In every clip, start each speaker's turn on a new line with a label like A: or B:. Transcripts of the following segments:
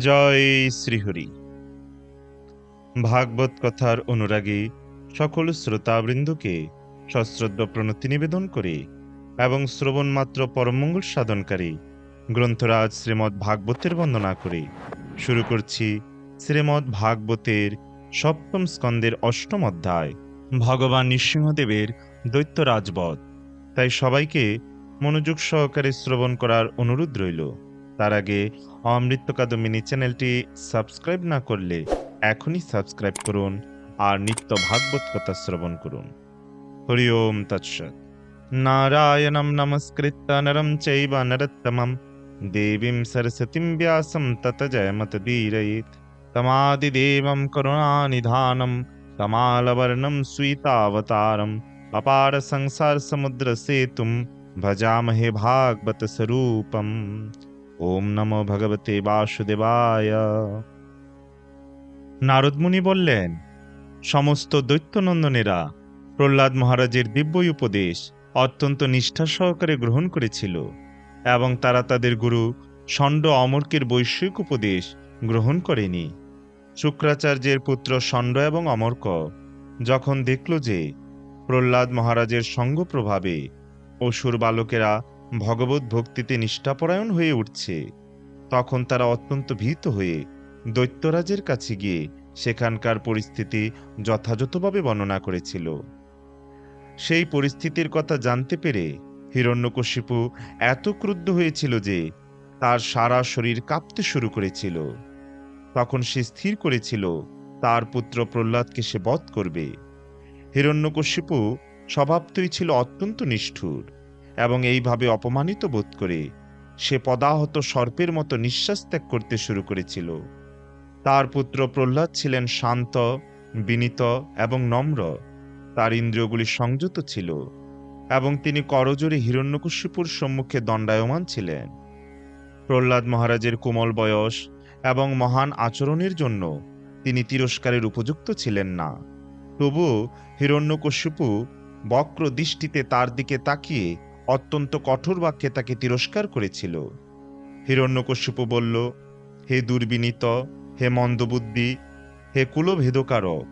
A: জয় শ্রীহরি। ভাগবত কথার অনুরাগী সকল শ্রোতাবৃন্দকে সশ্রদ্ধ প্রণতি নিবেদন করে এবং শ্রবণ মাত্র পরমঙ্গল সাধনকারী গ্রন্থরাজ শ্রীমদ্ ভাগবতের বন্দনা করে শুরু করছি শ্রীমদ্ ভাগবতের সপ্তম স্কন্দের অষ্টম অধ্যায়। ভগবান নৃসিংহদেবের দৈত্য রাজবধ তাই সবাইকে মনোযোগ সহকারে শ্রবণ করার অনুরোধ রইল। তার আগে অমৃত কাদম্বিনী চ্যানেলটি সাবস্ক্রাইব না করলে এখনই সাবস্ক্রাইব করুন আর নিত্য ভাগবত কথা শ্রবণ করুন। হরি ওম তৎসৎ। নারায়ণম নমস্কৃত্য নরম চৈব নরত্তমম। দেবীম সরস্বতীম ব্যাসম তত জয়মত দীরয়েত তমাদিদেবম করুণানিধানম তমালবর্ণম সুইতাবতারম। অপার সংসার সমুদ্র সেতুম। ভজামহে ভাগবত স্বরূপম। ওম নমো ভগবতে বাসুদেবায়। নারদমুনি বললেন, সমস্ত দৈত্যনন্দনেরা প্রহ্লাদ মহারাজের দিব্য উপদেশ অত্যন্ত নিষ্ঠা সহকারে গ্রহণ করেছিল এবং তারা তাদের গুরু ষণ্ড অমর্কের বৈশ্বিক উপদেশ গ্রহণ করেনি। শুক্রাচার্যের পুত্র ষণ্ড এবং অমর্ক যখন দেখল যে প্রহ্লাদ মহারাজের সঙ্গ প্রভাবে অসুর বালকেরা ভগবত ভক্তিতে নিষ্ঠাপরায়ণ হয়ে উঠছে। তখন তারা অত্যন্ত ভীত হয়ে দৈত্যরাজের কাছে গিয়ে সেখানকার পরিস্থিতি যথাযথভাবে বর্ণনা করেছিল। সেই পরিস্থিতির কথা জানতে পেরে হিরণ্যকশিপু এত ক্রুদ্ধ হয়েছিল যে তার সারা শরীর কাঁপতে শুরু করেছিল। তখন সে স্থির করেছিল, তার পুত্র প্রহ্লাদকে সে বধ করবে। হিরণ্যকশিপু স্বভাবতই ছিল অত্যন্ত নিষ্ঠুর। এবং এইভাবে অপমানিত বোধ করে সে পদাহত সর্পের মতো নিঃশ্বাস ত্যাগ করতে শুরু করেছিল। তার পুত্র প্রহ্লাদ ছিলেন শান্ত, বিনীত এবং নম্র। তার ইন্দ্রিয়গুলি সংযত ছিল এবং তিনি করজোরে হিরণ্যকশিপুর সম্মুখে দণ্ডায়মান ছিলেন। প্রহ্লাদ মহারাজের কোমল বয়স এবং মহান আচরণের জন্য তিনি তিরস্কারের উপযুক্ত ছিলেন না। তবু হিরণ্যকশিপু বক্র দৃষ্টিতে তার দিকে তাকিয়ে অত্যন্ত কঠোর বাক্যে তাকে তিরস্কার করেছিল। হিরণ্যকশিপু বলল, হে দুর্বিনীত, হে মন্দবুদ্ধি, হে কুলভেদকারক,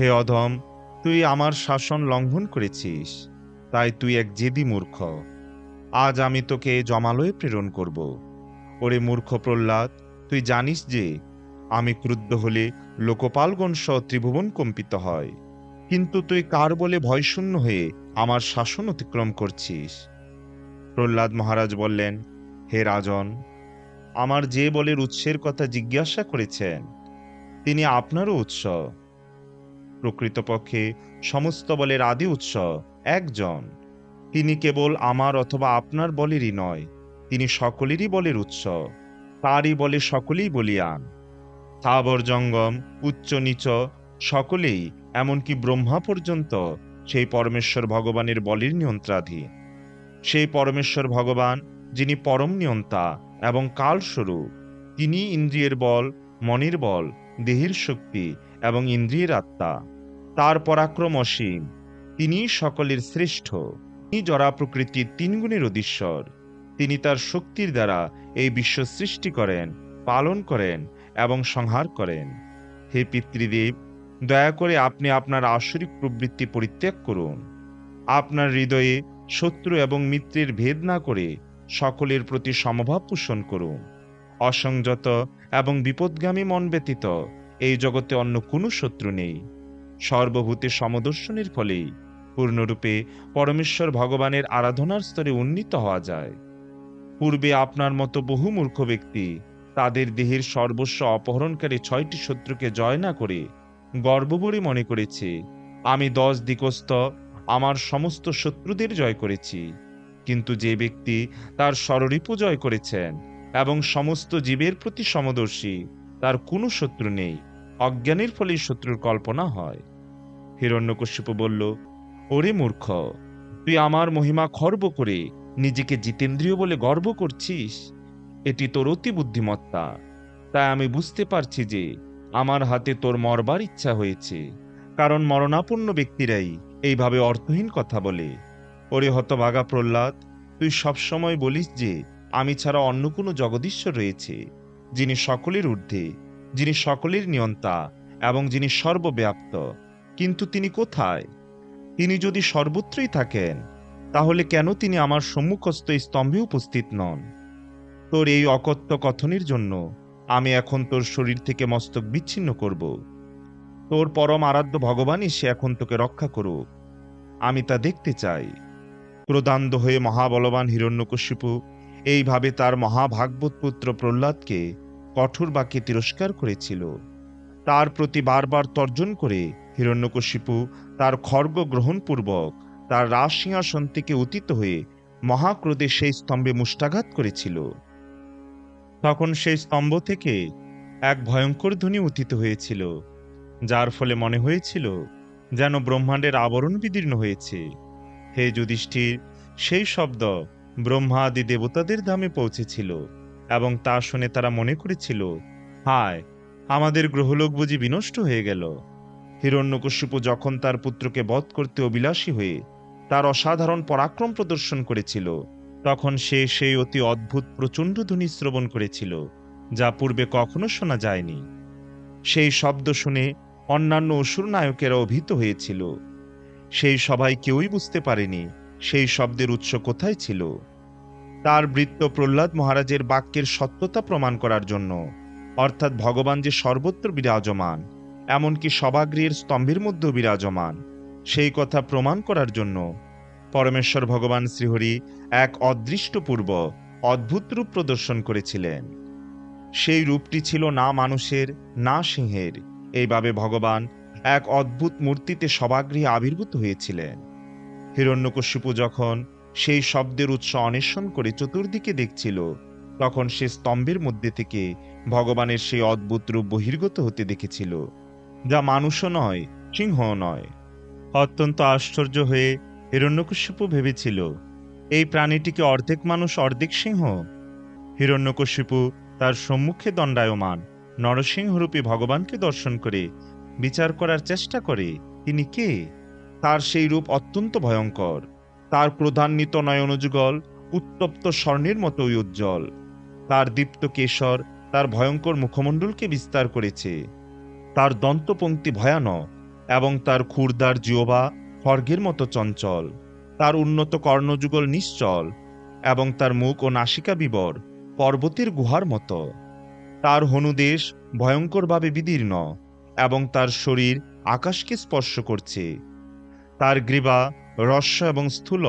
A: হে অধম, তুই আমার শাসন লঙ্ঘন করেছিস, তাই তুই এক জেদি মূর্খ। আজ আমি তোকে জমালয়ে প্রেরণ করব। ওরে মূর্খ প্রহ্লাদ, তুই জানিস যে, আমি ক্রুদ্ধ হলে লোকপালগণ সহ ত্রিভুবন কম্পিত হয়। কিন্তু তুই কার বলে ভয়শূন্য হয়ে আমার শাসন অতিক্রম করছিস? প্রহ্লাদ মহারাজ বললেন, হে রাজন, আমার যে বলের উৎসের কথা জিজ্ঞাসা করেছেন, তিনি আপনারও উৎস। প্রকৃতপক্ষে সমস্ত বলের আদি উৎস একজন। তিনি কেবল আমার অথবা আপনার বলেরই নয়, তিনি সকলেরই বলের উৎস। তারই বলে সকলেই বলিয়ান। স্থাবর জঙ্গম উচ্চ নিচ সকলেই এমনকি ব্রহ্মা পর্যন্ত সেই পরমেশ্বর ভগবানের বলের নিয়ন্ত্রাধীন। সেই পরমেশ্বর ভগবান, যিনি পরম নিয়ন্তা এবং কালস্বরূপ, তিনি ইন্দ্রিয়ের বল, মনের বল, দেহের শক্তি এবং ইন্দ্রিয়ের আত্মা। তার পরাক্রম অসীম তিনি সকলের শ্রেষ্ঠ। তিনি জরা প্রকৃতির তিন গুণের অধীশ্বর। তিনি তার শক্তির দ্বারা এই বিশ্ব সৃষ্টি করেন, পালন করেন এবং সংহার করেন। হে পিতৃদেব দয়া করে আপনি আপনার আসরিক প্রবৃত্তি পরিত্যাগ করুন। আপনার হৃদয়ে শত্রু এবং মিত্রের ভেদ না করে সকলের প্রতি সমভাব পোষণ করুন। অসংযত এবং বিপদগামী মন ব্যতীত এই জগতে অন্য কোনো শত্রু নেই। সর্বভূতে সমদর্শনের ফলেই পূর্ণরূপে পরমেশ্বর ভগবানের আরাধনার স্তরে উন্নীত হওয়া যায়। পূর্বে আপনার মতো বহু মূর্খ ব্যক্তি তাদের দেহের সর্বস্ব অপহরণকারী ছয়টি শত্রুকে জয় না করে গর্ববরে মনে করেছে। আমি দশ দিকস্থ আমার সমস্ত শত্রুদের জয় করেছি। কিন্তু যে ব্যক্তি তার স্বরূপও জয় করেছেন এবং সমস্ত জীবের প্রতি সমদর্শী, তার কোনো শত্রু নেই। অজ্ঞানের ফলেই শত্রুর কল্পনা হয়। হিরণ্যকশিপু বলল, ওরে মূর্খ, তুই আমার মহিমা খর্ব করে নিজেকে জিতেন্দ্রীয় বলে গর্ব করছিস? এটি তোর অতি বুদ্ধিমত্তা। তাই আমি বুঝতে পারছি যে আমার হাতে তোর মরবার ইচ্ছা হয়েছে, কারণ মরণাপন্ন ব্যক্তিরাই এইভাবে অর্থহীন কথা বলে। ওরে হতভাগা প্রহ্লাদ, তুই সবসময় বলিস যে আমি ছাড়া অন্য কোনো জগদীশ্বর রয়েছে, যিনি সকলের ঊর্ধ্বে, যিনি সকলের নিয়ন্তা এবং যিনি সর্বব্যাপ্ত। কিন্তু তিনি কোথায়? তিনি যদি সর্বত্রই থাকেন, তাহলে কেন তিনি আমার সম্মুখস্থ স্তম্ভে উপস্থিত নন? তোর এই অকথ্য কথনের জন্য আমি এখন তোর শরীর থেকে মস্তক বিচ্ছিন্ন করব। তোর পরম আরাধ্য ভগবানই সে এখন তোকে রক্ষা করুক। আমি তা দেখতে চাই। ক্রোধান্ধ হয়ে মহাবলবান হিরণ্যকশিপু এইভাবে তার মহাভাগবত পুত্র প্রহ্লাদকে কঠোর বাক্যে তিরস্কার করেছিল। তার প্রতি বারবার তর্জন করে হিরণ্যকশিপু তার খর্গ গ্রহণপূর্বক তার রাজ সিংহাসন থেকে অতীত হয়ে মহাক্রোধে সেই স্তম্ভে মুষ্টাঘাত করেছিল। তখন সেই স্তম্ভ থেকে এক ভয়ঙ্কর ধ্বনি উত্থিত হয়েছিল, যার ফলে মনে হয়েছিল যেন ব্রহ্মাণ্ডের আবরণ বিদীর্ণ হয়েছে। হে যুধিষ্ঠির, সেই শব্দ ব্রহ্মা আদি দেবতাদের ধামে পৌঁছেছিল এবং তা শুনে তারা মনে করেছিল, হায়, আমাদের গ্রহলোক বুঝি বিনষ্ট হয়ে গেল। হিরণ্যকশিপু যখন তার পুত্রকে বধ করতে অবিলাসী হয়ে তার অসাধারণ পরাক্রম প্রদর্শন করেছিল তখন সে সেই অতি অদ্ভুত প্রচণ্ড ধ্বনি শ্রবণ করেছিল, যা পূর্বে কখনো শোনা যায়নি। সেই শব্দ শুনে অন্যান্য অসুর নায়কেরা অভিত হয়েছিল। সেই সবাই কেউই বুঝতে পারেনি সেই শব্দের উৎস কোথায় ছিল। তার বৃত্ত প্রহ্লাদ মহারাজের বাক্যের সত্যতা প্রমাণ করার জন্য, অর্থাৎ ভগবান যে সর্বত্র বিরাজমান, এমনকি সভাগৃহের স্তম্ভের মধ্যেও বিরাজমান, সেই কথা প্রমাণ করার জন্য পরমেশ্বর ভগবান শ্রীহরি এক অদৃষ্টপূর্ব, অদ্ভুত রূপ প্রদর্শন করেছিলেন। সেই রূপটি ছিল না মানুষের, না সিংহের। এইভাবে ভগবান এক অদ্ভুত মূর্তিতে সভাগৃহে আবির্ভূত হয়েছিলেন। হিরণ্যকশিপু যখন সেই শব্দের উৎস অন্বেষণ করে চতুর্দিকে দেখছিল, তখন সে স্তম্ভের মধ্যে থেকে ভগবানের সেই অদ্ভুত রূপ বহির্গত হতে দেখেছিল, যা মানুষও নয়, সিংহও নয়। অত্যন্ত আশ্চর্য হয়ে হিরণ্যকশিপু ভেবেছিল, এই প্রাণীটিকে অর্ধেক মানুষ, অর্ধেক সিংহ। হিরণ্যকশিপু তার সম্মুখে দণ্ডায়মান নরসিংহরূপী ভগবানকে দর্শন করে বিচার করার চেষ্টা করে, তিনি কে? তার সেই রূপ অত্যন্ত ভয়ঙ্কর। তার ক্রোধান্বিত নয়নযুগল উত্তপ্ত স্বর্ণের মতোই উজ্জ্বল। তার দীপ্ত কেশর তার ভয়ঙ্কর মুখমণ্ডলকে বিস্তার করেছে। তার দন্তপঙ্ক্তি ভয়ানক এবং তার ক্ষুরদার জিওবা খড়গের মতো চঞ্চল, তার উন্নত কর্ণযুগল নিশ্চল, এবং তার মুখ ও নাসিকা বিবর পর্বতের গুহার মতো। তার হনুদেশ ভয়ঙ্করভাবে বিদীর্ণ, এবং তার শরীর আকাশকে স্পর্শ করছে। তার গ্রীবা রস্য এবং স্থূল,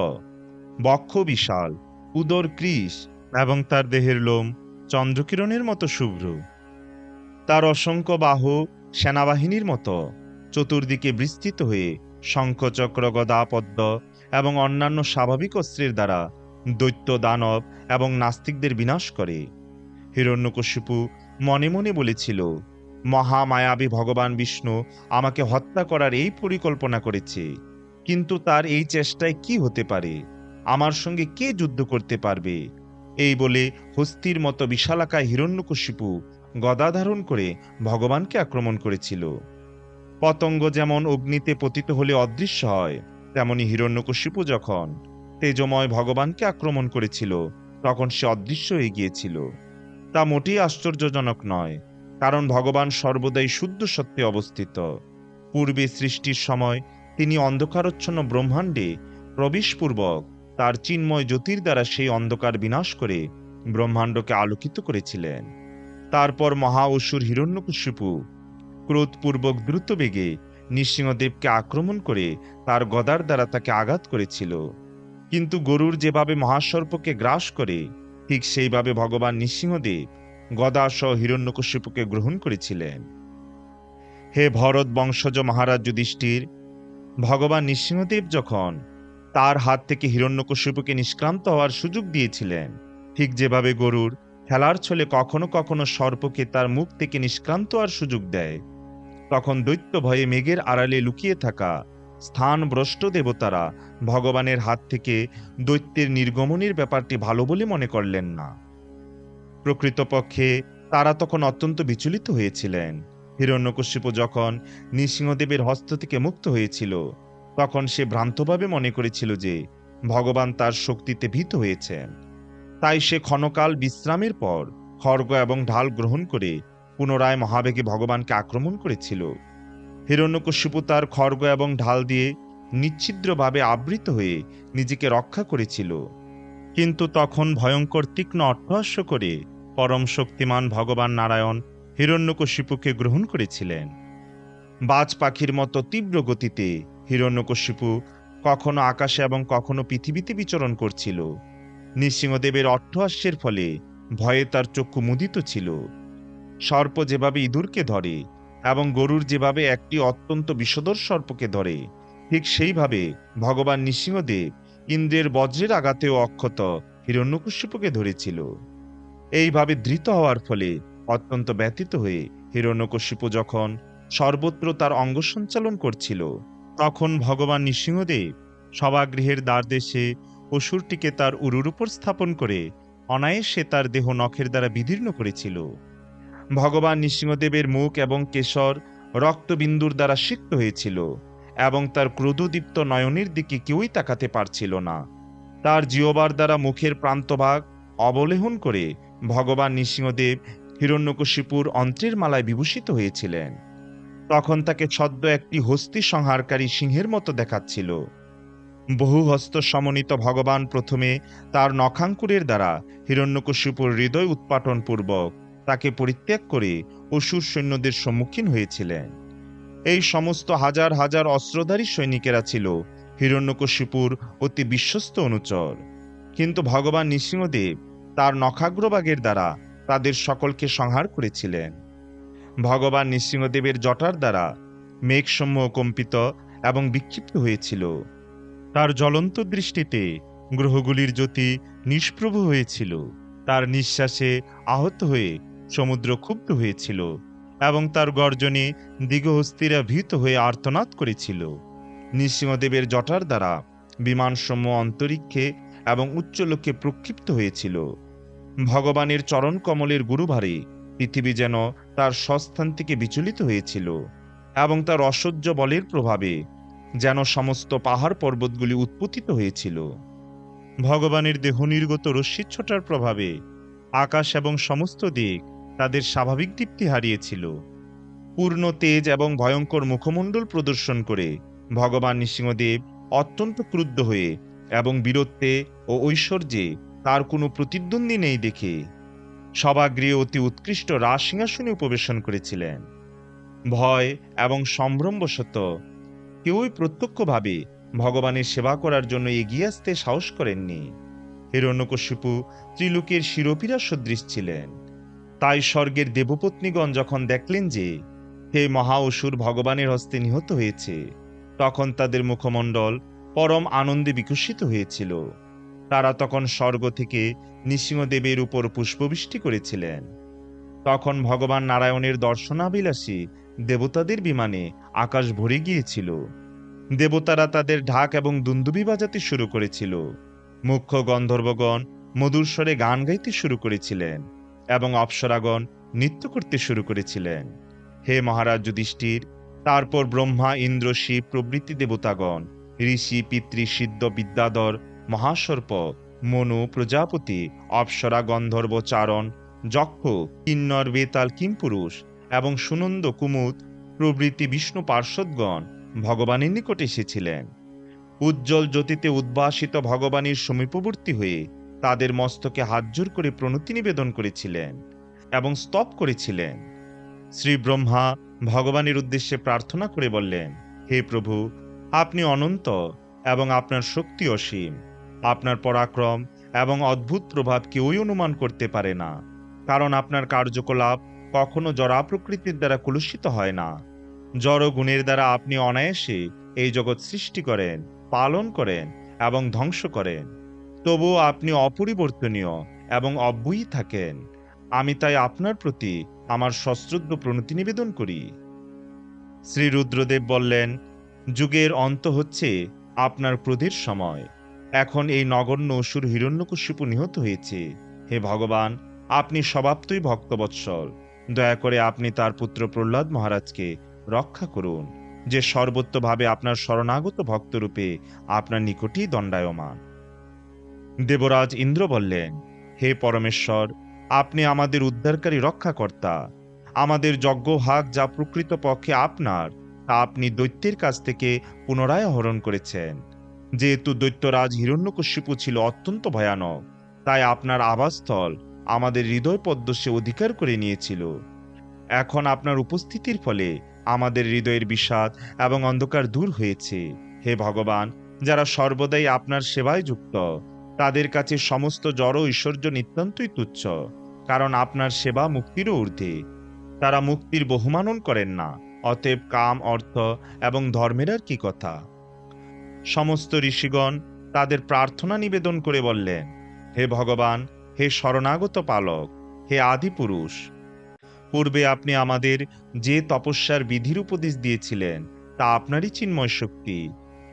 A: বক্ষ বিশাল, উদর কৃষ, এবং তার দেহের লোম চন্দ্রকিরণের মতো শুভ্র। তার অসংখ্য বাহু সেনাবাহিনীর মতো, চতুর্দিকে বিস্তৃত হয়ে শঙ্খচক্র গদা পদ্ম এবং অন্যান্য স্বাভাবিক অস্ত্রের দ্বারা দৈত্য দানব এবং নাস্তিকদের বিনাশ করে। হিরণ্যকশিপু মনে মনে বলেছিল, মহামায়াবী ভগবান বিষ্ণু আমাকে হত্যা করার এই পরিকল্পনা করেছে, কিন্তু তার এই চেষ্টায় কি হতে পারে? আমার সঙ্গে কে যুদ্ধ করতে পারবে? এই বলে হস্তির মতো বিশালাকায় হিরণ্যকশিপু গদা ধারণ করে ভগবানকে আক্রমণ করেছিল। পতঙ্গ যেমন অগ্নিতে পতিত হলে অদৃশ্য হয়, তেমনি হিরণ্যকশিপু যখন তেজময় ভগবানকে আক্রমণ করেছিল, তখন সে অদৃশ্য হয়ে গিয়েছিল। তা মোটেই আশ্চর্যজনক নয়, কারণ ভগবান সর্বদাই শুদ্ধ সত্যে অবস্থিত। পূর্বে সৃষ্টির সময় তিনি অন্ধকারচ্ছন্ন ব্রহ্মাণ্ডে প্রবেশপূর্বক তার চিন্ময় জ্যোতির দ্বারা সেই অন্ধকার বিনাশ করে ব্রহ্মাণ্ডকে আলোকিত করেছিলেন। তারপর মহা অসুর হিরণ্যকশিপু ক্রোধপূর্বক দ্রুত বেগে নৃসিংহদেবকে আক্রমণ করে তার গদার দ্বারা তাকে আঘাত করেছিল। কিন্তু গরুর যেভাবে মহাসর্পকে গ্রাস করে, ঠিক সেইভাবে ভগবান নৃসিংহদেব গদা সহ হিরণ্যকশিপুকে গ্রহণ করেছিলেন। হে ভরত বংশজ মহারাজ যুধিষ্ঠির, ভগবান নৃসিংহদেব যখন তার হাত থেকে হিরণ্যকশিপুকে নিষ্ক্রান্ত হওয়ার সুযোগ দিয়েছিলেন, ঠিক যেভাবে গরুর খেলার ছলে কখনো কখনো সর্পকে তার মুখ থেকে নিষ্ক্রান্ত হওয়ার সুযোগ দেয়। তখন দৈত্য ভয়ে মেঘের আড়ালে লুকিয়ে থাকা স্থান ভ্রষ্ট দেবতারা ভগবানের হাত থেকে দৈত্যের নির্গমনের ব্যাপারটি ভালো বলে মনে করলেন না। প্রকৃতপক্ষে তারা তখন অত্যন্ত বিচলিত হয়েছিলেন। হিরণ্যকশিপু যখন নৃসিংহদেবের হস্ত থেকে মুক্ত হয়েছিল, তখন সে ভ্রান্তভাবে মনে করেছিল যে ভগবান তার শক্তিতে ভীত হয়েছেন। তাই সে ক্ষণকাল বিশ্রামের পর খড়গ এবং ঢাল গ্রহণ করে পুনরায় মহাবেগে ভগবানকে আক্রমণ করেছিল। হিরণ্যকশিপু তার খড়গ এবং ঢাল দিয়ে নিচ্ছিদ্রভাবে আবৃত হয়ে নিজেকে রক্ষা করেছিল। কিন্তু তখন ভয়ঙ্কর তীক্ষ্ণ অট্টহাস্য করে পরম শক্তিমান ভগবান নারায়ণ হিরণ্যকশিপুকে গ্রহণ করেছিলেন। বাজ পাখির মতো তীব্র গতিতে হিরণ্যকশিপু কখনো আকাশে এবং কখনো পৃথিবীতে বিচরণ করছিল। নৃসিংহদেবের অট্টহাস্যের ফলে ভয়ে তার চক্ষু মুদিত ছিল। সর্প যেভাবে ইঁদুরকে ধরে এবং গরুর যেভাবে একটি অত্যন্ত বিষধর সর্পকে ধরে, ঠিক সেইভাবে ভগবান নৃসিংহদেব ইন্দ্রের বজ্রের আঘাতেও অক্ষত হিরণ্যকশিপুকে ধরেছিল। এইভাবে ধৃত হওয়ার ফলে অত্যন্ত ব্যতীত হয়ে হিরণ্যকশিপু যখন সর্বত্র তার অঙ্গ সঞ্চালন করছিল, তখন ভগবান নৃসিংহদেব সভাগৃহের দ্বারদেশে অসুরটিকে তার উরুর উপর স্থাপন করে অনায়াসে তার দেহ নখের দ্বারা বিদীর্ণ করেছিল। ভগবান নৃসিংহদেবের মুখ এবং কেশর রক্তবিন্দুর দ্বারা সিক্ত হয়েছিল এবং তার ক্রোধদীপ্ত নয়নের দিকে কেউই তাকাতে পারছিল না। তার জিওবার দ্বারা মুখের প্রান্তভাগ অবলেহন করে ভগবান নৃসিংহদেব হিরণ্যকশিপুর অন্ত্রের মালায় বিভূষিত হয়েছিলেন। তখন তাকে ছদ্ম একটি হস্তি সংহারকারী সিংহের মতো দেখাচ্ছিল। বহু হস্ত সমন্বিত ভগবান প্রথমে তার নখাঙ্কুরের দ্বারা হিরণ্যকশিপুর হৃদয় উৎপাটন পূর্বক তাকে পরিত্যাগ করে অসুর সৈন্যদের সম্মুখীন হয়েছিলেন। এই সমস্ত হাজার হাজার অস্ত্রধারী সৈনিকেরা ছিল হিরণ্যকশিপুর অতি বিশ্বস্ত অনুচর। কিন্তু ভগবান নৃসিংহদেব তার নখাগ্রবাগের দ্বারা তাদের সকলকে সংহার করেছিলেন। ভগবান নৃসিংহদেবের জটার দ্বারা মেঘসমূহ কম্পিত এবং বিক্ষিপ্ত হয়েছিল। তার জ্বলন্ত দৃষ্টিতে গ্রহগুলির জ্যোতি নিষ্প্রভ হয়েছিল। তার নিঃশ্বাসে আহত হয়ে সমুদ্র ক্ষুব্ধ হয়েছিল এবং তার গর্জনে দিগহস্তিরা ভীত হয়ে আর্তনাদ করেছিল। নৃসিংহদেবের জটার দ্বারা বিমানসমূহ অন্তরিক্ষে এবং উচ্চলোকে প্রক্ষিপ্ত হয়েছিল। ভগবানের চরণ কমলের গুরুভারে পৃথিবী যেন তার স্বস্থান থেকে বিচলিত হয়েছিল এবং তার অসহ্য বলের প্রভাবে যেন সমস্ত পাহাড় পর্বতগুলি উৎপতিত হয়েছিল। ভগবানের দেহ নির্গত রশ্মিচ্ছটার প্রভাবে আকাশ এবং সমস্ত দিক তাদের স্বাভাবিক দীপ্তি হারিয়েছিল। পূর্ণ তেজ এবং ভয়ঙ্কর মুখমণ্ডল প্রদর্শন করে ভগবান নৃসিংহদেব অত্যন্ত ক্রুদ্ধ হয়ে এবং বীরত্বে ও ঐশ্বর্যে তার কোনো প্রতিদ্বন্দ্বী নেই দেখে সভাগৃহে অতি উৎকৃষ্ট রাজ সিংহাসনে উপবেশন করেছিলেন। ভয় এবং সম্ভ্রমবশত কেউই প্রত্যক্ষভাবে ভগবানের সেবা করার জন্য এগিয়ে আসতে সাহস করেননি। হিরণ্যকশিপু ত্রিলোকের শিরোপীরা সদৃশ ছিলেন। তাই স্বর্গের দেবপত্নীগণ যখন দেখলেন যে হে মহা অসুর ভগবানের হস্তে নিহত হয়েছে, তখন তাদের মুখমণ্ডল পরম আনন্দে বিকশিত হয়েছিল। তারা তখন স্বর্গ থেকে নৃসিংহদেবের উপর পুষ্পবৃষ্টি করেছিলেন। তখন ভগবান নারায়ণের দর্শনাবিলাসী দেবতাদের বিমানে আকাশ ভরে গিয়েছিল। দেবতারা তাদের ঢাক এবং দুন্দুবি বাজাতে শুরু করেছিল। মুখ্য গন্ধর্বগণ মধুর স্বরে গান গাইতে শুরু করেছিলেন। এবং অপ্সরাগণ নৃত্য করতে শুরু করেছিলেন। হে মহারাজ যুধিষ্ঠির, তারপর ব্রহ্মা, ইন্দ্র, শিব প্রভৃতি দেবতাগণ, ঋষি, পিতৃ, সিদ্ধ, বিদ্যাধর, মহাসর্প, মনু, প্রজাপতি, অপ্সরা, গন্ধর্ব, চারণ, যক্ষ, কিন্নর, বেতাল, কিমপুরুষ এবং সুনন্দ, কুমুদ প্রভৃতি বিষ্ণু পার্শ্বদগণ ভগবানের নিকট এসেছিলেন। উজ্জ্বল জ্যোতিতে উদ্ভাসিত ভগবানের সমীপবর্তী হয়ে তাদের মস্তকে হাতজোর করে প্রণতি নিবেদন করেছিলেন এবং স্তব করেছিলেন। শ্রী ব্রহ্মা ভগবানের উদ্দেশ্যে প্রার্থনা করে বললেন, হে প্রভু, আপনি অনন্ত এবং আপনার শক্তি অসীম। আপনার পরাক্রম এবং অদ্ভুত প্রভাব কেউই অনুমান করতে পারে না, কারণ আপনার কার্যকলাপ কখনো জড়া প্রকৃতির দ্বারা কলুষিত হয় না। জড় গুণের দ্বারা আপনি অনায়াসে এই জগৎ সৃষ্টি করেন, পালন করেন এবং ধ্বংস করেন। তবুও আপনি অপরিবর্তনীয় এবং অব্যয়ী থাকেন। আমি তাই আপনার প্রতি আমার সশ্রদ্ধ প্রণতি নিবেদন করি। শ্রী রুদ্রদেব বললেন, যুগের অন্ত হচ্ছে আপনার ক্রোধের সময়। এখন এই নগণ্য অসুর হিরণ্যকশিপু নিহত হয়েছে। হে ভগবান, আপনি স্বভাবতই ভক্তবৎসল দয়া করে আপনি তার পুত্র প্রহ্লাদ মহারাজকে রক্ষা করুন, যে সর্বত্রভাবে আপনার শরণাগত ভক্তরূপে আপনার নিকটেই দণ্ডায়মান। দেবরাজ ইন্দ্র বললেন, হে পরমেশ্বর, আপনি আমাদের উদ্ধারকারী রক্ষাকর্তা। আমাদের যজ্ঞ ভাগ যা প্রকৃত পক্ষে আপনার, তা আপনি দৈত্যের কাছ থেকে পুনরায় আহরণ করেছেন। যেহেতু দৈত্যরাজ হিরণ্যকশ্যিপু ছিল অত্যন্ত ভয়ানক, তাই আপনার আবাসস্থল আমাদের হৃদয় পদ্ম সে অধিকার করে নিয়েছিল। এখন আপনার উপস্থিতির ফলে আমাদের হৃদয়ের বিষাদ এবং অন্ধকার দূর হয়েছে। হে ভগবান, যারা সর্বদাই আপনার সেবায় যুক্ত তাদের কাছে সমস্ত জড় ঐশ্বর্য নিতান্তই তুচ্ছ, কারণ আপনার সেবা মুক্তিরও ঊর্ধ্বে। তারা মুক্তির বহুমানন করেন না, অতএব কাম, অর্থ এবং ধর্মের আর কি কথা? সমস্ত ঋষিগণ তাদের প্রার্থনা নিবেদন করে বললেন, হে ভগবান, হে শরণাগত পালক, হে আদি পুরুষ, পূর্বে আপনি আমাদের যে তপস্যার বিধির উপদেশ দিয়েছিলেন, তা আপনারই চিন্ময় শক্তি।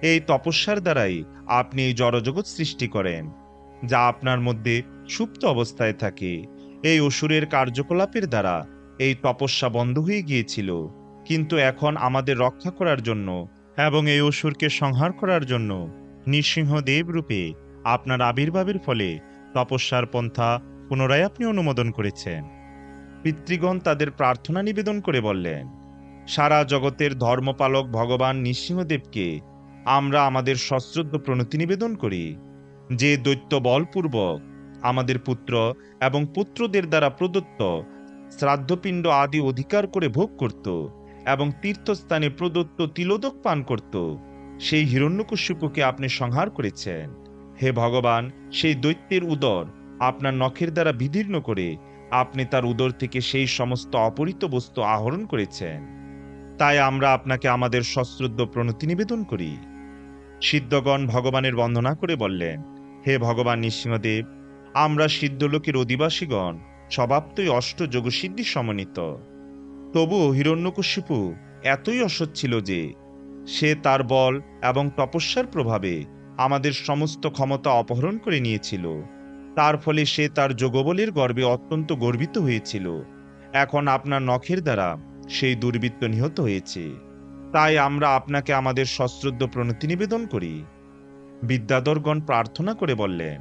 A: এই তপস্যার দ্বারাই আপনি এই জড়জগৎ সৃষ্টি করেন, যা আপনার মধ্যে সুপ্ত অবস্থায় থাকে। এই অসুরের কার্যকলাপের দ্বারা এই তপস্যা বন্ধ হয়ে গিয়েছিল। কিন্তু এখন আমাদের রক্ষা করার জন্য এবং এই অসুরকে সংহার করার জন্য নৃসিংহদেব রূপে আপনার আবির্ভাবের ফলে তপস্যার পন্থা পুনরায় আপনি অনুমোদন করেছেন। পিতৃগণ তাদের প্রার্থনা নিবেদন করে বললেন, সারা জগতের ধর্মপালক ভগবান নৃসিংহদেবকে আমরা আমাদের সশ্রদ্ধ প্রণতি নিবেদন করি। যে দৈত্য বলপূর্বক আমাদের পুত্র এবং পুত্রদের দ্বারা প্রদত্ত শ্রাদ্ধপিণ্ড আদি অধিকার করে ভোগ করত এবং তীর্থস্থানে প্রদত্ত তিলোদক পান করত, সেই হিরণ্যকশ্যপুকে আপনি সংহার করেছেন। হে ভগবান, সেই দৈত্যের উদর আপনার নখের দ্বারা বিদীর্ণ করে আপনি তার উদর থেকে সেই সমস্ত অপরিত বস্তু আহরণ করেছেন। তাই আমরা আপনাকে আমাদের সশ্রদ্ধ প্রণতি নিবেদন করি। সিদ্ধগণ ভগবানের বন্দনা করে বললেন, হে ভগবান নৃসিংহদেব, আমরা সিদ্ধলোকের অধিবাসীগণ, স্বভাবতই অষ্ট যোগসিদ্ধি সমন্বিত। তবুও হিরণ্যকশিপু এতই অসৎ ছিল যে, সে তার বল এবং তপস্যার প্রভাবে আমাদের সমস্ত ক্ষমতা অপহরণ করে নিয়েছিল। তার ফলে সে তার যোগবলের গর্বে অত্যন্ত গর্বিত হয়েছিল। এখন আপনার নখের দ্বারা সেই দুর্বৃত্ত নিহত হয়েছে। তাই আমরা আপনাকে আমাদের সশ্রদ্ধ প্রণতি নিবেদন করি। বিদ্যাধরগণ প্রার্থনা করে বললেন,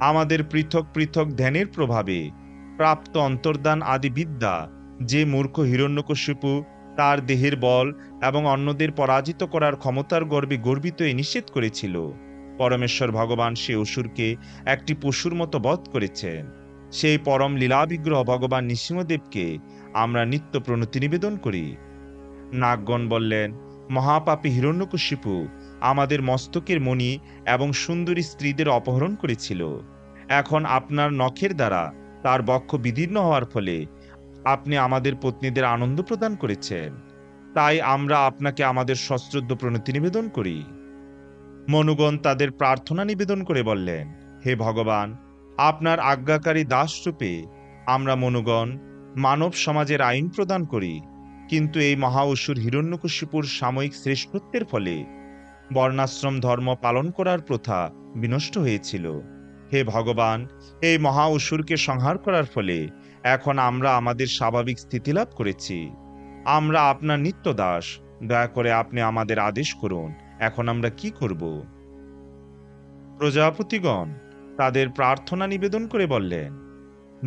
A: আমাদের পৃথক পৃথক ধ্যানের প্রভাবে প্রাপ্ত অন্তর্দান আদি বিদ্যা যে মূর্খ হিরণ্যকশিপু, তার দেহের বল এবং অন্যদের পরাজিত করার ক্ষমতার গর্বে গর্বিত এ নিষেধ করেছিল। পরমেশ্বর ভগবান সে অসুরকে একটি পশুর মতো বধ করেছেন। সেই পরম লীলাবিগ্রহ ভগবান নৃসিংহদেবকে আমরা নিত্য প্রণতি নিবেদন করি। নাগগণ বললেন, মহাপাপী হিরণ্যকশিপু আমাদের মস্তকের মণি এবং সুন্দরী স্ত্রীদের অপহরণ করেছিল। এখন আপনার নখের দ্বারা তার বক্ষ বিদীর্ণ হওয়ার ফলে আপনি আমাদের পত্নীদের আনন্দ প্রদান করেছেন। তাই আমরা আপনাকে আমাদের সশ্রদ্ধ প্রণতি নিবেদন করি। মনুগণ তাদের প্রার্থনা নিবেদন করে বললেন, হে ভগবান, আপনার আজ্ঞাকারী দাস রূপে আমরা মনুগণ মানব সমাজের আইন প্রদান করি। কিন্তু এই মহা অসুর হিরণ্যকশিপুর সাময়িক শ্রেষ্ঠত্বের ফলে বর্ণাশ্রম ধর্ম পালন করার প্রথা বিনষ্ট হয়েছিল। হে ভগবান, এই মহা অসুরকে সংহার করার ফলে এখন আমরা আমাদের স্বাভাবিক স্থিতি লাভ করেছি। আমরা আপনার নিত্য দাস দয়া করে আপনি আমাদের আদেশ করুন, এখন আমরা কি করব? প্রজাপতিগণ তাদের প্রার্থনা নিবেদন করে বললেন,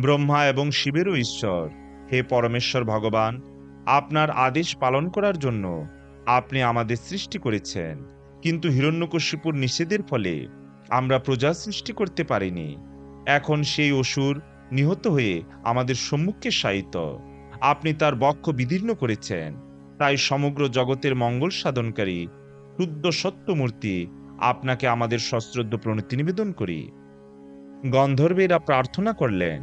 A: ব্রহ্মা এবং শিবেরও ঈশ্বর, হে পরমেশ্বর ভগবান আপনার আদেশ পালন করার জন্য আপনি আমাদের সৃষ্টি করেছেন। কিন্তু হিরণ্যকশিপুর নিষেধের ফলে আমরা প্রজা সৃষ্টি করতে পারিনি। এখন সেই অসুর নিহত হয়ে আমাদের সম্মুখে শায়িত। আপনি তার বক্ষ বিদীর্ণ করেছেন। তাই সমগ্র জগতের মঙ্গল সাধনকারী, শুদ্ধ সত্যমূর্তি আপনাকে আমাদের সশ্রদ্ধ প্রণতি নিবেদন করি। গন্ধর্বেরা প্রার্থনা করলেন,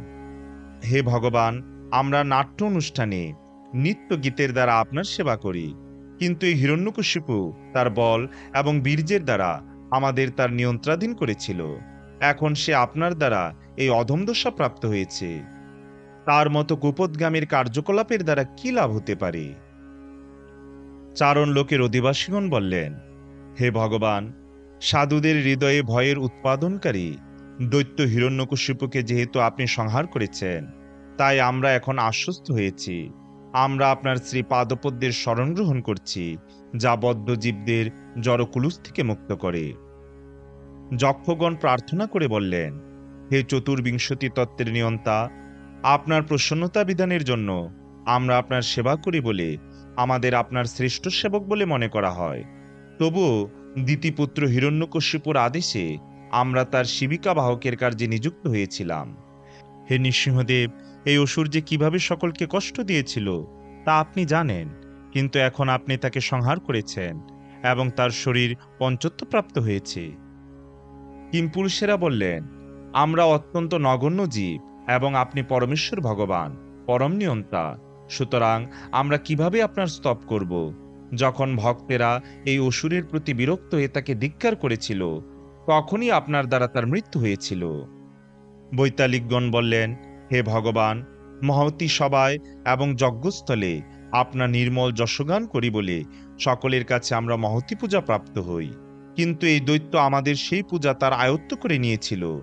A: হে ভগবান, আমরা নাট্য অনুষ্ঠানে নিত্য গীতের দ্বারা আপনার সেবা করি। কিন্তু এই হিরণ্যকশিপু তার বল এবং বীর্যের দ্বারা আমাদের তার নিয়ন্ত্রাধীন করেছিল। এখন সে আপনার দ্বারা এই অধমদশা প্রাপ্ত হয়েছে। তার মতো কুপদগামীর কার্যকলাপের দ্বারা কি লাভ হতে পারে? চারণ লোকের অধিবাসীগণ বললেন, হে ভগবান, সাধুদের হৃদয়ে ভয়ের উৎপাদনকারী দৈত্য হিরণ্যকশিপুকে যেহেতু আপনি সংহার করেছেন, তাই আমরা এখন আশ্বস্ত হয়েছি। আমরা আপনার শ্রী পাদপদ্মের স্মরণ গ্রহণ করছি, যা বদ্ধজীবদের জড়কুলুস থেকে মুক্ত করে। যক্ষগণ প্রার্থনা করে বললেন, হে চতুর্বিংশতি তত্ত্বের নিয়ন্তা, আপনার প্রসন্নতা বিধানের জন্য আমরা আপনার সেবা করি বলে আমাদের আপনার শ্রেষ্ঠ সেবক বলে মনে করা হয়। তবুও দ্বিতীপুত্র হিরণ্যকশ্যপুর আদেশে আমরা তার শিবিকা বাহকের কার্যে নিযুক্ত হয়েছিলাম। হে নৃসিংহদেব এই অসুর যে কীভাবে সকলকে কষ্ট দিয়েছিল, তা আপনি জানেন, কিন্তু এখন আপনি তাকে সংহার করেছেন এবং তার শরীর পঞ্চত্বপ্রাপ্ত হয়েছে। কিমপুরুষেরা বললেন, আমরা অত্যন্ত নগণ্য জীব এবং আপনি পরমেশ্বর ভগবান, পরম নিয়ন্তা। সুতরাং আমরা কীভাবে আপনার স্তব করব? যখন ভক্তেরা এই অসুরের প্রতি বিরক্ত হয়ে তাকে ধিক্কার করেছিল, তখনই আপনার দ্বারা তার মৃত্যু হয়েছিল। বৈতালিকগণ বললেন হে ভগবান, মহতি সবাই এবং যজ্ঞস্থলে আপনার নির্মল যশগান করি বলে সকলের কাছে আমরা মহতি পূজা প্রাপ্ত হই। কিন্তু এই দৈত্য আমাদের সেই পূজা তার আয়ত্ত করে নিয়েছিল।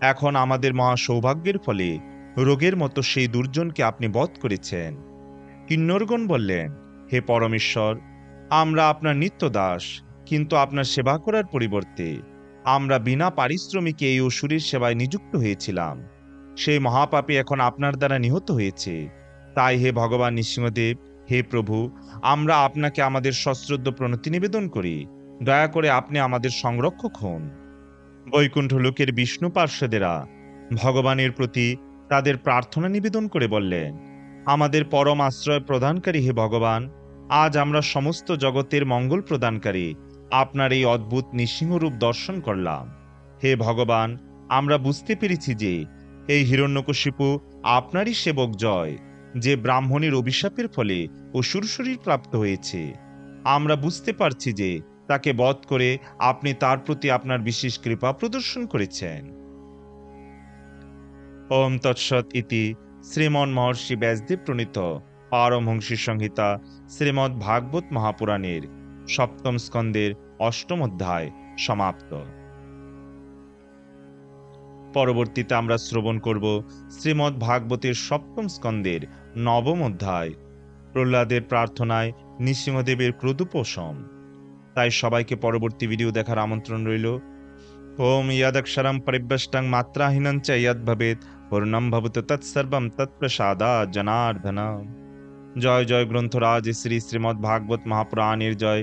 A: এখন আমাদের মহা সৌভাগ্যের ফলে রোগের মতো সেই দুর্জনকে আপনি বধ করেছেন। কিন্নরগণ বললেন, হে পরমেশ্বর, আমরা আপনার নিত্য দাস, কিন্তু আপনার সেবা করার পরিবর্তে আমরা বিনা পারিশ্রমিকে এই অসুরের সেবায় নিযুক্ত হয়েছিলাম। সেই মহাপাপী এখন আপনার দ্বারা নিহত হয়েছে। তাই হে ভগবান নৃসিংহদেব, হে প্রভু, আমরা আপনাকে আমাদের সশ্রদ্ধ প্রণতি নিবেদন করি। দয়া করে আপনি আমাদের সংরক্ষক হন। বৈকুণ্ঠ লোকের বিষ্ণু পার্শ্বদেরা, ভগবানের প্রতি তাদের প্রার্থনা নিবেদন করে বললেন, আমাদের পরম আশ্রয় প্রদানকারী হে ভগবান, আজ আমরা সমস্ত জগতের মঙ্গল প্রদানকারী, আপনার এই অদ্ভুত নৃসিংহরূপ দর্শন করলাম। হে ভগবান, আমরা বুঝতে পেরেছি যে এই হিরণ্যকশিপু আপনারই সেবক জয়, যে ব্রাহ্মণের অভিশাপের ফলে অসুর শরীর প্রাপ্ত হয়েছে। আমরা বুঝতে পারছি যে তাকে বধ করে আপনি তার প্রতি আপনার বিশেষ কৃপা প্রদর্শন করেছেন। ওম তৎসৎ ইতি শ্রীমন মহর্ষি ব্যাসদেব প্রণীত পারমহংসী সংহিতা শ্রীমদ্ ভাগবত মহাপুরাণের সপ্তম স্কন্দের অষ্টম অধ্যায় সমাপ্ত। পরবর্তীতে আমরা শ্রবণ করব শ্রীমদ্ ভাগবতের সপ্তম স্কন্দের নবম অধ্যায়। প্রহ্লাদের প্রার্থনায় নৃসিংহদেবের ক্রোধোপশম তাই সবাইকে পরবর্তী ভিডিও দেখার আমন্ত্রণ রইল। ওম ইয়াদক্ষরম পরিভ্রষ্টং মাত্রাহীনং চ ইয়দ ভবেত পূর্ণম ভবত তৎসর্বম তৎপ্রসাদা জনার্দন জয় জয়, গ্রন্থরাজ, শ্রী শ্রীমদ্ ভাগবত মহাপুরাণের জয়।